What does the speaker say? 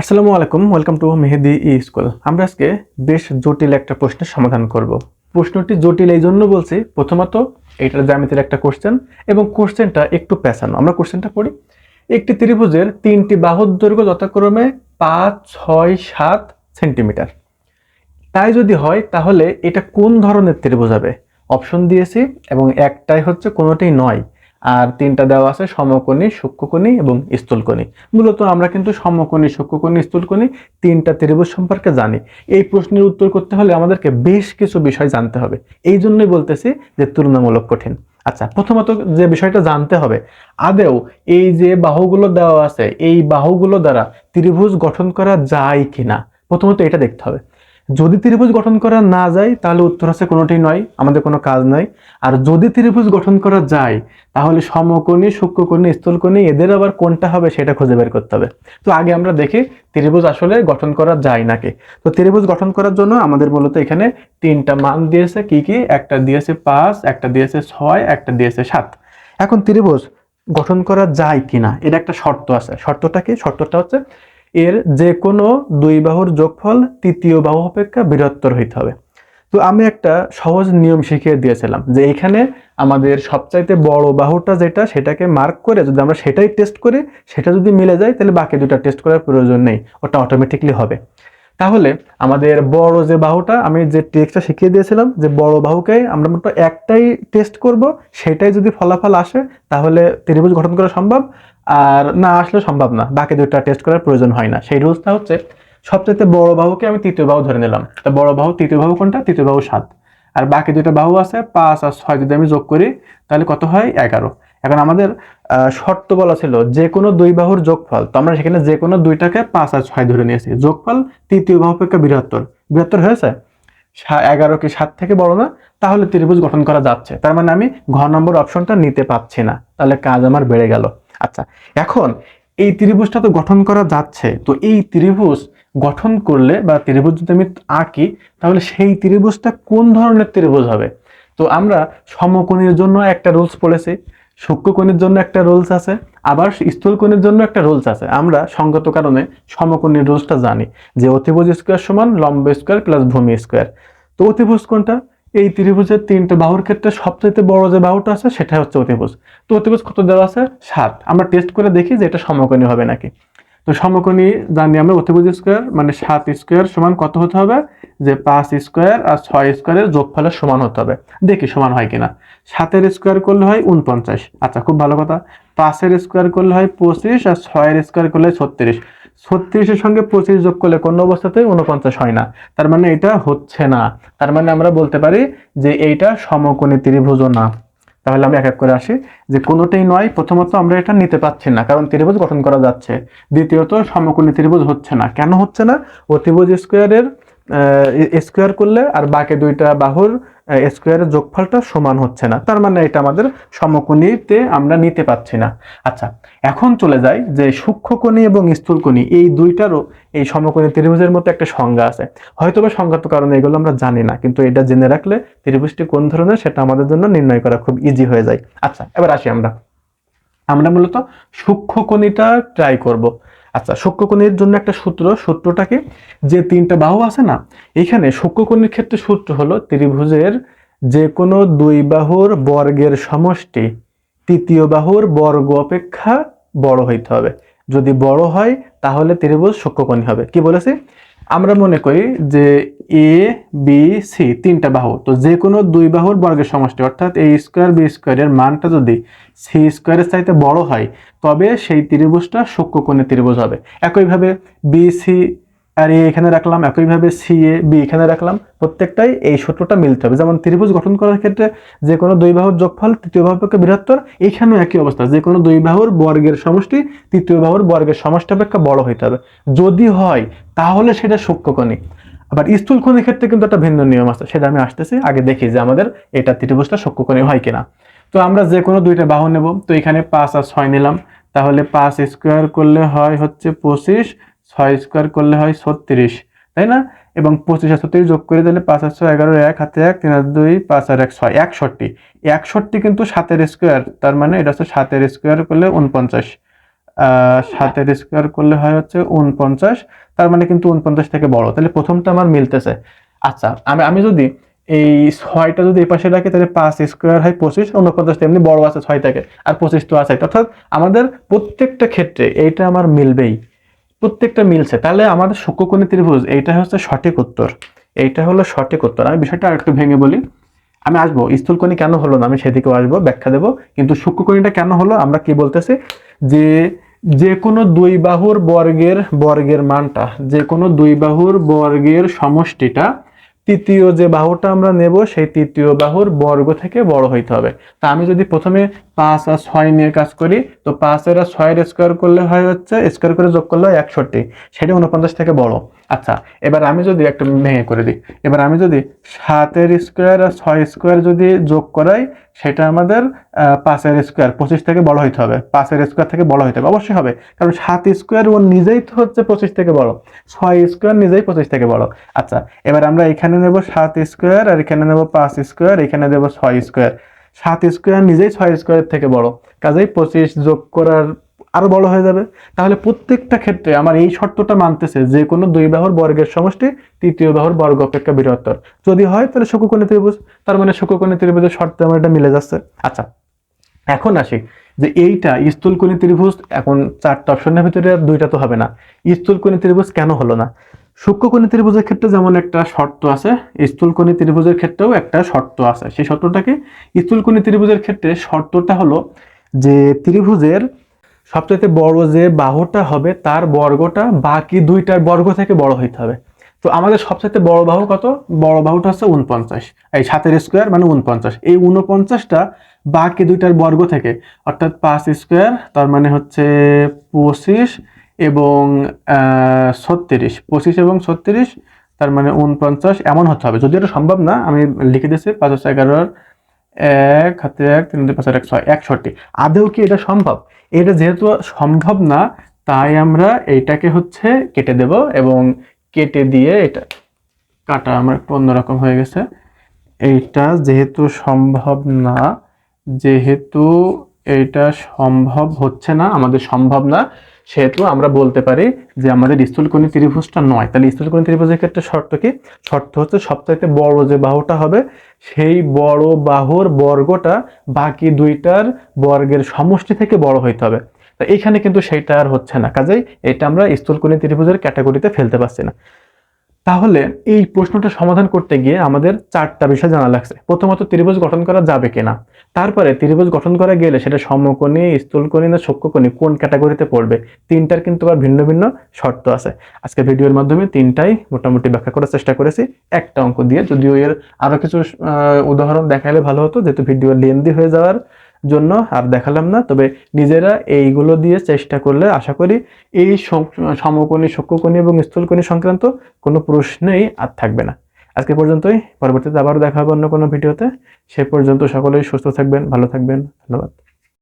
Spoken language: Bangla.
আসসালামু আলাইকুম, ওয়েলকাম টু মেহেদি ই স্কুল। আমরা আজকে বেশ জটিল একটা প্রশ্নের সমাধান করব। প্রশ্নটি জটিল এই জন্য বলছি, প্রথমত এইটার জ্যামিতির একটা কোশ্চেন এবং কোশ্চেনটা একটু পেঁচানো আমরা কোশ্চেনটা পড়ি। একটি ত্রিভুজের তিনটি বাহুর দৈর্ঘ্য যথাক্রমে পাঁচ, ছয়, সাত সেন্টিমিটার। তাই যদি হয়, তাহলে এটা কোন ধরনের ত্রিভুজ হবে? অপশন দিয়েছি এবং একটাই হচ্ছে, কোনোটাই নয়। আর তিনটা দেওয়া আছে সমকোণী, সূক্ষ্মকোণী এবং স্থূলকোণী। মূলত আমরা কিন্তু সমকোণী, সূক্ষ্মকোণী, স্থূলকোণী তিনটা ত্রিভুজ সম্পর্কে জানি। এই প্রশ্নের উত্তর করতে হলে আমাদেরকে বেশ কিছু বিষয় জানতে হবে। এই জন্যই বলতেছি যে তুলনামূলক কঠিন। আচ্ছা প্রথমত যে বিষয়টা জানতে হবে আদেও এই যে বাহুগুলো দেওয়া আছে, এই বাহুগুলো দ্বারা ত্রিভুজ গঠন করা যায় কিনা? প্রথমত এটা দেখতে হবে। যদি ত্রিভুজ গঠন করা না যায়, তাহলে উত্তর আছে কোনোটাই নয়, আমাদের কোনো কাজ নাই। আর যদি ত্রিভুজ গঠন করা যায়, তাহলে সমকোণী, সূক্ষ্মকোণী, স্থূলকোণী, এদের আবার কোনটা হবে সেটা খুঁজে বের করতে হবে। তো আগে আমরা দেখি ত্রিভুজ আসলে গঠন করা যায় নাকি। তো ত্রিভুজ গঠন করার জন্য আমাদের মূলত এখানে তিনটা মান দিয়েছে, কি কি? একটা দিয়েছে পাঁচ, একটা দিয়েছে ছয়, একটা দিয়েছে সাত। এখন ত্রিভুজ গঠন করা যায় কিনা, এর একটা শর্ত আছে। শর্তটা কি? শর্তটা হচ্ছে এর যে কোনো দুই বাহুর যোগফল তৃতীয় বাহু অপেক্ষা বৃহত্তর হইতে হবে। তো আমি একটা সহজ নিয়ম শিখিয়ে দিয়েছিলাম যে এখানে আমাদের সবচাইতে বড় বাহুটা যেটা, সেটাকে মার্ক করে যদি আমরা সেটাই টেস্ট করি, সেটা যদি মিলে যায়, তাহলে বাকি দুটা টেস্ট করার প্রয়োজন নেই, ওটা অটোমেটিকলি হবে। তাহলে আমাদের বড় যে বাহুটা, আমি যে ট্রিক্সটা শিখিয়ে দিয়েছিলাম যে বড় বাহুকে আমরা মাত্র একটাই টেস্ট করব, সেটাই যদি ফলাফল আসে, তাহলে ত্রিভুজ গঠন করা সম্ভব। আর না আসলে সম্ভব না। বাকি দুটা টেস্ট করার প্রয়োজন হয় না। সেই রুলসটা হচ্ছে সবচেয়ে বড় বাহুকে আমি তৃতীয় বাহু ধরে নিলাম। তা বড় বাহু, তৃতীয় বাহু কোনটা? তৃতীয় বাহু সাত। আর বাকি দুটো বাহু আছে পাঁচ আর ছয় যদি আমি যোগ করি, তাহলে কত হয়? এগারো। এখন আমাদের শর্ত বলা ছিল যে কোনো দুই বাহুর যোগফল, তো আমরা সেখানে যে কোনো দুইটাকে পাঁচ আর ছয় ধরে নিয়েছি। যোগফল তৃতীয় বাহু অপেক্ষা বৃহত্তর। বৃহত্তর হয়েছে? এগারো কি সাত থেকে বড় না? তাহলে ত্রিভুজ গঠন করা যাচ্ছে। তার মানে আমি ঘ নম্বর অপশনটা নিতে পারছি না। তাহলে কাজ আমার বেড়ে গেল। আচ্ছা এখন এই ত্রিভুজটা তো গঠন করা যাচ্ছে, তো এই ত্রিভুজ গঠন করলে বা ত্রিভুজ যদি আমি আঁকি, তাহলে সেই ত্রিভুজটা কোন ধরনের ত্রিভুজ হবে? তো আমরা সমকোণের জন্য একটা রুলস পড়েছি, সূক্ষ্মকোণের জন্য একটা রুলস আছে, আবার স্থূলকোণের জন্য একটা রুলস আছে। আমরা সঙ্গত কারণে সমকোণের রুলসটা জানি যে অতিভুজ স্কোয়ার সমান লম্ব স্কোয়ার প্লাস ভূমি স্কোয়ার। তো অতিভুজ কোনটা? এই ত্রিভুজের তিনটে বাহুর ক্ষেত্রে সবচেয়ে বড় যে বাহুটা আছে সেটা হচ্ছে অতিভুজ। তো অতিভুজ কত দেওয়া আছে? সাত। আমরা টেস্ট করে দেখি যে এটা সমকোণী হবে নাকি। তো সমকোণী জানি আমরা অতিভুজ স্কোয়ার মানে সাত স্কোয়ার সমান কত হতে হবে? যে পাঁচ স্কোয়ার আর ছয় স্কোয়ারের যোগফলের সমান হতে হবে। দেখি সমান হয় কিনা। সাতের স্কোয়ার করলে হয় উনপঞ্চাশ আচ্ছা খুব ভালো কথা। পাঁচের স্কোয়ার করলে হয় পঁচিশ আর ছয়ের স্কোয়ার করলে হয় ছত্রিশ। ছত্রিশের সঙ্গে পঁচিশ যোগ করলে কোনো অবস্থাতেই উনপঞ্চাশ হয় না। তার মানে এটা হচ্ছে না। তার মানে আমরা বলতে পারি যে এইটা সমকোণী ত্রিভুজও না। তাহলে আমি এক এক করে আসি। যে কোনোটাই নয়, প্রথমত আমরা এটা নিতে পারছি না, কারণ ত্রিভুজ গঠন করা যাচ্ছে। দ্বিতীয়ত, সমকোণী ত্রিভুজ হচ্ছে না। কেন হচ্ছে না? অতিভুজ স্কোয়ারের স্কোয়ার করলে আর বাকি দুইটা বাহুর স্কোয়ারের যোগফলটা সমান হচ্ছে না। তার মানে এটা আমাদের সমকোণীতে আমরা নিতে পারছি না। আচ্ছা এখন চলে যাই যে সূক্ষ্মকোণী এবং স্থূলকোণী এই দুইটারও এই সমকোণী ত্রিভুজের মতো একটা সংজ্ঞা আছে। হয়তো বা সংজ্ঞাত কারণে এগুলো আমরা জানি না, কিন্তু এটা জেনে রাখলে ত্রিভুজটি কোন ধরনের সেটা আমাদের জন্য নির্ণয় করা খুব ইজি হয়ে যায়। আচ্ছা এবার আসি আমরা। আমরা মূলত সূক্ষ্মকোণীটা ট্রাই করব। আচ্ছা শুক্রকোণের জন্য একটা সূত্র, সূত্রটাকে যে তিনটা বাহু আছে না, এখানে শুক্রকোণের ক্ষেত্রে সূত্র হলো ত্রিভুজের যে কোনো দুই বাহুর বর্গের সমষ্টি। তৃতীয় বাহুর বর্গ অপেক্ষা বড় হইতে হবে। যদি বড় হয়, তাহলে ত্রিভুজ সূক্ষ্মকোণী হবে। কি বলেছি? আমরা মনে করি যে এ বি সি তিনটা বাহু। তো যে কোনো দুই বাহুর বর্গের সমষ্টি, অর্থাৎ এ স্কোয়ার বি স্কোয়ারের মানটা যদি সি স্কোয়ারের চাইতে বড় হয়, তবে সেই ত্রিভুজটা সূক্ষ্মকোণী ত্রিভুজ হবে। একইভাবে বি সি আর এ এখানে রাখলাম, একইভাবে সি এ বি এখানে রাখলাম। প্রত্যেকটাই এই সূত্রটা মিলতে হবে। যেমন ত্রিভুজ গঠন করার ক্ষেত্রে যে কোনো দুই বাহুর যোগফল তৃতীয় বাহুর পক্ষে বৃহত্তর, এখানেও একই অবস্থা। যে কোনো দুই বাহুর বর্গের সমষ্টি তৃতীয় বাহুর বর্গের সমষ্টি অপেক্ষা বড় হইতে হবে। যদি হয়, তাহলে সেটা সূক্ষ্মকোণী আবার স্থূলকোণীর ক্ষেত্রে কিন্তু একটা ভিন্ন নিয়ম আছে, সেটা আমি আসতেছি। আগে দেখি যে আমাদের এটা ত্রিভুজটা সূক্ষ্মকোণী হয় কিনা। তো আমরা যে কোনো দুইটা বাহু নেব। তো এখানে পাঁচ আর ছয় নিলাম। তাহলে পাঁচ স্কোয়ার করলে হয় হচ্ছে পঁচিশ ছয় স্কোয়ার করলে হয় ছত্রিশ, তাই না? এবং পঁচিশ আর ছত্রিশ যোগ করে দিলে পাঁচ ছয়, এগারো, এক, হাতে এক, তিন হাজার দুই, পাঁচ আর এক, ছয়, একষট্টি। একষট্টি কিন্তু সাতের স্কোয়ার, তার মানে এটা হচ্ছে সাতের স্কোয়ার করলে উনপঞ্চাশ। সাতের স্কোয়ার করলে হয় হচ্ছে উনপঞ্চাশ, তার মানে কিন্তু উনপঞ্চাশ থেকে বড়। তাহলে প্রথমটা আমার মিলতেছে। আচ্ছা আমি আমি যদি এই ছয়টা যদি এই পাশে রাখি, তাহলে পাঁচ স্কোয়ার হয় পঁচিশ, উনপঞ্চাশ এমনি বড় আছে ছয় থেকে আর পঁচিশ তো আছে। অর্থাৎ আমাদের প্রত্যেকটা ক্ষেত্রে এইটা আমার মিলবেই। প্রত্যেকটা মিলছে। তাহলে আমাদের শুক্রকোণী ত্রিভুজ, এইটা হচ্ছে সঠিক উত্তর। এইটা হলো সঠিক উত্তর। আমি বিষয়টা আরেকটু ভেঙে বলি। আমি আসব। স্থূলকোণী কেন হলো না? আমি সেদিকেও আসব, ব্যাখ্যা দেবো। কিন্তু শুক্রকোণীটা কেন হলো? আমরা কি বলতেছি? যে যে কোনো দুই বাহুর বর্গের বর্গের মানটা যে কোনো দুই বাহুর বর্গের সমষ্টিটা, তৃতীয় যে বাহুটা আমরা নেব, সেই তৃতীয় বাহুর বর্গ থেকে বড় হইতে হবে। তা আমি যদি প্রথমে পাঁচ আর ছয় নিয়ে কাজ করি, তো পাঁচের আর ছয়ের স্কোয়ার করলে হয় হচ্ছে স্কোয়ার করে যোগ করলে হয় একষট্টি। সেটা উনপঞ্চাশ থেকে বড়। আচ্ছা এবার আমি যদি একটা ভেঙে করে দিই, এবার আমি যদি সাতের স্কোয়ার আর ছয় স্কোয়ার যদি যোগ করাই, সেটা আমাদের পাঁচের স্কোয়ার পঁচিশ থেকে বড় হইতে হবে। পাঁচের স্কোয়ার থেকে বড় হইতে হবে, অবশ্যই হবে। কারণ সাত স্কোয়ার ও নিজেই তো হচ্ছে পঁচিশ থেকে বড়। ছয় স্কোয়ার নিজেই পঁচিশ থেকে বড়। আচ্ছা এবার আমরা এখানে নেব সাত স্কোয়ার আর এখানে নেব পাঁচ স্কোয়ার এখানে দেবো ছয় স্কোয়ার সাত স্কোয়ার নিজেই ছয় স্কোয়ারের থেকে বড়। কাজেই পঁচিশ যোগ করার আরও বড় হয়ে যাবে। তাহলে প্রত্যেকটা ক্ষেত্রে আমার এই শর্তটা মানতেছে যে কোনো দুই বাহুর বর্গের সমষ্টি তৃতীয় বাহুর বর্গ অপেক্ষা বৃহত্তর। যদি হয় তাহলে শুকুকোণী ত্রিভুজ, তার মানে শুকুকোণী ত্রিভুজের শর্তে আমার এটা মিলে যাচ্ছে। আচ্ছা এখন আসি যে এইটা স্থূলকোণী ত্রিভুজ, এখন চারটা অপশনের ভিতরে দুইটা তো হবে না। স্থূলকোণী ত্রিভুজ কেন হলো না? সূক্ষ্মকোণী ত্রিভুজের ক্ষেত্রে যেমন একটা শর্ত আছে স্থূলকোণী ত্রিভুজের ক্ষেত্রেও একটা শর্ত আছে। সেই শর্তটাকে স্থূলকোণী ত্রিভুজের ক্ষেত্রে শর্তটা হলো যে ত্রিভুজের সবচেয়ে বড় যে বাহুটা হবে, তার বর্গটা বাকি দুইটার বর্গ থেকে বড় হইতে হবে। তো আমাদের সবচেয়ে বড় বাহু কত? বড় বাহুটা হচ্ছে উনপঞ্চাশ এই সাতের স্কোয়ার মানে উনপঞ্চাশ এই উনপঞ্চাশটা বাকি দুইটার বর্গ থেকে, অর্থাৎ পাঁচ স্কোয়ার, তার মানে হচ্ছে পঁচিশ এবং ছত্রিশ, পঁচিশ এবং ছত্রিশ, তার মানে উনপঞ্চাশ এমন হতে হবে। যদি এটা সম্ভব না, আমি লিখে দিয়েছি, পাঁচ হচ্ছে এগারোর এক, হাতে এক, তিন পাঁচ এক, ছয়, একষট্টি। আদৌ কি এটা সম্ভব? এটা যেহেতু সম্ভব না, তাই আমরা এইটাকে হচ্ছে কেটে দেব এবং কেটে দিয়ে এটা কাটা আমার একটু অন্যরকম হয়ে গেছে। এইটা যেহেতু সম্ভব না, যেহেতু এটা সম্ভব হচ্ছে না, আমাদের সম্ভব না। সেহেতু আমরা বলতে পারি যে আমাদের স্থূলকোণী ত্রিভুজটা নয়। তাহলে স্থূলকোণী ত্রিভুজের ক্ষেত্রে শর্ত কি? শর্ত হচ্ছে সবচাইতে বড় যে বাহুটা হবে, সেই বড় বাহুর বর্গটা বাকি দুইটার বর্গের সমষ্টি থেকে বড় হইতে হবে। তা এখানে কিন্তু সেইটা আর হচ্ছে না। কাজেই এটা আমরা স্থূলকোণী ত্রিভুজের ক্যাটাগরিতে ফেলতে পারছি না। তাহলে এই প্রশ্নটা সমাধান করতে গিয়ে আমাদের চারটা বিষয় জানা লাগছে। প্রথমত, ত্রিভুজ গঠন করা যাবে কিনা? তারপরে, ত্রিভুজ গঠন করা গেলে সেটা সমকোণী, স্থূলকোণী না সূক্ষ্মকোণী কোন ক্যাটাগরিতে পড়বে? তিনটার কিন্তু আবার ভিন্ন ভিন্ন শর্ত আছে। আজকে ভিডিওর মাধ্যমে তিনটাই মোটামুটি ব্যাখ্যা করার চেষ্টা করেছি। একটা অঙ্ক দিয়ে, যদিও এর আরও কিছু উদাহরণ দেখালে ভালো হতো, যেহেতু ভিডিও লেন্দি হয়ে যাওয়ার জন্য আর দেখালাম না। তবে নিজেরা এইগুলো দিয়ে চেষ্টা করলে আশা করি এই সম- সমকোণী, সূক্ষ্মকোণী এবং স্থূলকোণী সংক্রান্ত কোনো প্রশ্নেই আর থাকবে না। আজকে পর্যন্তই। পরবর্তীতে আবারও দেখা হবে অন্য কোনো ভিডিওতে। সে পর্যন্ত সকলেই সুস্থ থাকবেন, ভালো থাকবেন। ধন্যবাদ।